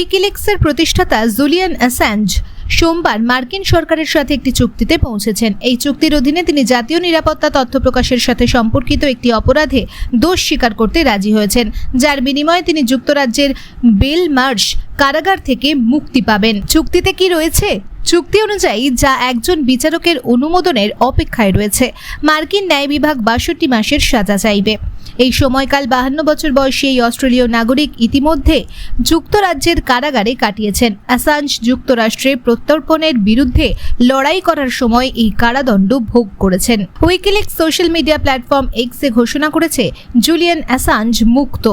উইকিলিক্সের প্রতিষ্ঠাতা Julian Assange সোমবার মার্কিন সরকারের সাথে একটি চুক্তিতে পৌঁছেছেন। এই চুক্তির অধীনে তিনি জাতীয় নিরাপত্তা তথ্য প্রকাশের সাথে সম্পর্কিত একটি অপরাধে দোষ স্বীকার করতে রাজি হয়েছেন, যার বিনিময়ে তিনি যুক্তরাজ্যের বেল মার্শ কারাগার থেকে মুক্তি পাবেন। চুক্তিতে কি রয়েছে? চুক্তি অনুযায়ী যা একজন বিচারকের অনুমোদনের অপেক্ষায় রয়েছে। মার্কিন ন্যায় বিভাগ বাষট্টি মাসের সাজা চাইবে। এই সময়কাল বাহান্ন বছর বয়সী এই অস্ট্রেলীয় নাগরিক ইতিমধ্যে যুক্তরাজ্যের কারাগারে কাটিয়েছেন। অ্যাসাঞ্জ যুক্তরাষ্ট্রে প্রত্যর্পণের বিরুদ্ধে লড়াই করার সময় এই কারাদণ্ড ভোগ করেছেন। উইকিলিক সোশ্যাল মিডিয়া প্ল্যাটফর্ম এক্সে ঘোষণা করেছে, জুলিয়ান অ্যাসাঞ্জ মুক্ত।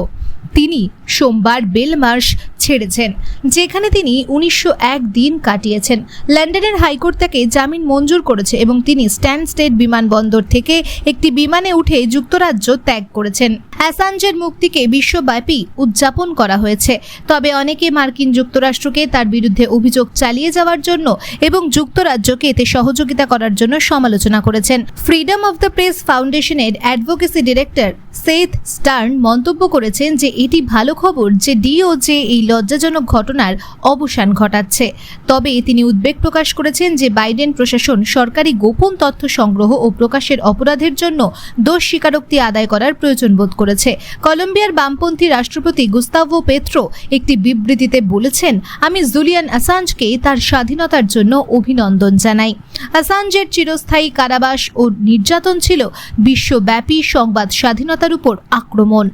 তিনি সোমবার বেলমার্শ ছেড়েছেন, যেখানে তিনি উনিশশো এক দিন কাটিয়েছেন। লন্ডনের হাইকোর্ট তাকে জামিন মঞ্জুর করেছে এবং তিনি স্ট্যান্ড স্টেট বিমানবন্দর থেকে একটি বিমানে উঠে যুক্তরাজ্য ত্যাগ করেছেন। অ্যাসাঞ্জের মুক্তিকে বিশ্বব্যাপী উদযাপন করা হয়েছে। তবে অনেকে মার্কিন যুক্তরাষ্ট্রকে তার বিরুদ্ধে অভিযোগ চালিয়ে যাওয়ার জন্য এবং যুক্তরাজ্যকে এতে সহযোগিতা করার জন্য সমালোচনা করেছেন। ফ্রিডম অফ দ্য প্রেস ফাউন্ডেশনের অ্যাডভোকেসি ডিরেক্টর সেথ স্টার্ন মন্তব্য করেছেন যে এটি ভালো খবর যে ডিওজে এই লজ্জাজনক ঘটনার অবসান ঘটাচ্ছে। তবে তিনি উদ্বেগ প্রকাশ করেছেন যে বাইডেন প্রশাসন সরকারি গোপন তথ্য সংগ্রহ ও প্রকাশের অপরাধের জন্য দোষ স্বীকারোক্তি আদায় করার প্রয়োজন বোধ করেছে। কলম্বিয়ার বামপন্থী রাষ্ট্রপতি গুস্তাভো পেত্রো একটি বিবৃতিতে বলেছেন, আমি জুলিয়ান অ্যাসাঞ্জকে তার স্বাধীনতার জন্য অভিনন্দন জানাই। অ্যাসাঞ্জের চিরস্থায়ী কারাবাস ও নির্যাতন ছিল বিশ্বব্যাপী সংবাদ স্বাধীনতার উপর আক্রমণ।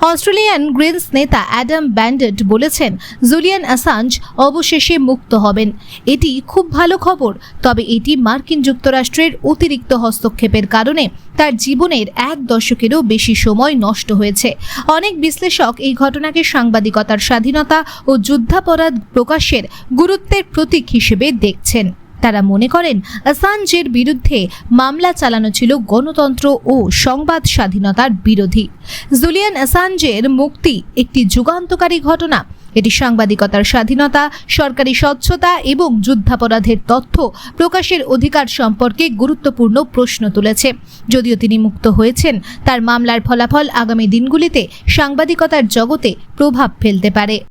অস্ট্রেলিয়ান গ্রিনস নেতা অ্যাডাম ব্যান্ডেট বলেছেন, জুলিয়ান অ্যাসাঞ্জ অবশেষে মুক্ত হবেন। এটি খুব ভালো খবর, তবে এটি মার্কিন যুক্তরাষ্ট্রের অতিরিক্ত হস্তক্ষেপের কারণে তার জীবনের এক দশকেরও বেশি সময় নষ্ট হয়েছে। অনেক বিশ্লেষক এই ঘটনাকে সাংবাদিকতার স্বাধীনতা ও যুদ্ধাপরাধ প্রকাশের গুরুত্বের প্রতীক হিসেবে দেখছেন। তারা মনে করেন অ্যাসাঞ্জের বিরুদ্ধে মামলা চালানো ছিল গণতন্ত্র ও সংবাদ স্বাধীনতার বিরোধী। জুলিয়ান অ্যাসাঞ্জের মুক্তি একটি যুগান্তকারী ঘটনা। এটি সাংবাদিকতার স্বাধীনতা, সরকারি স্বচ্ছতা এবং যুদ্ধাপরাধের তথ্য প্রকাশের অধিকার সম্পর্কে গুরুত্বপূর্ণ প্রশ্ন তুলেছে। যদিও তিনি মুক্ত হয়েছেন, তার মামলার ফলাফল আগামী দিনগুলিতে সাংবাদিকতার জগতে প্রভাব ফেলতে পারে।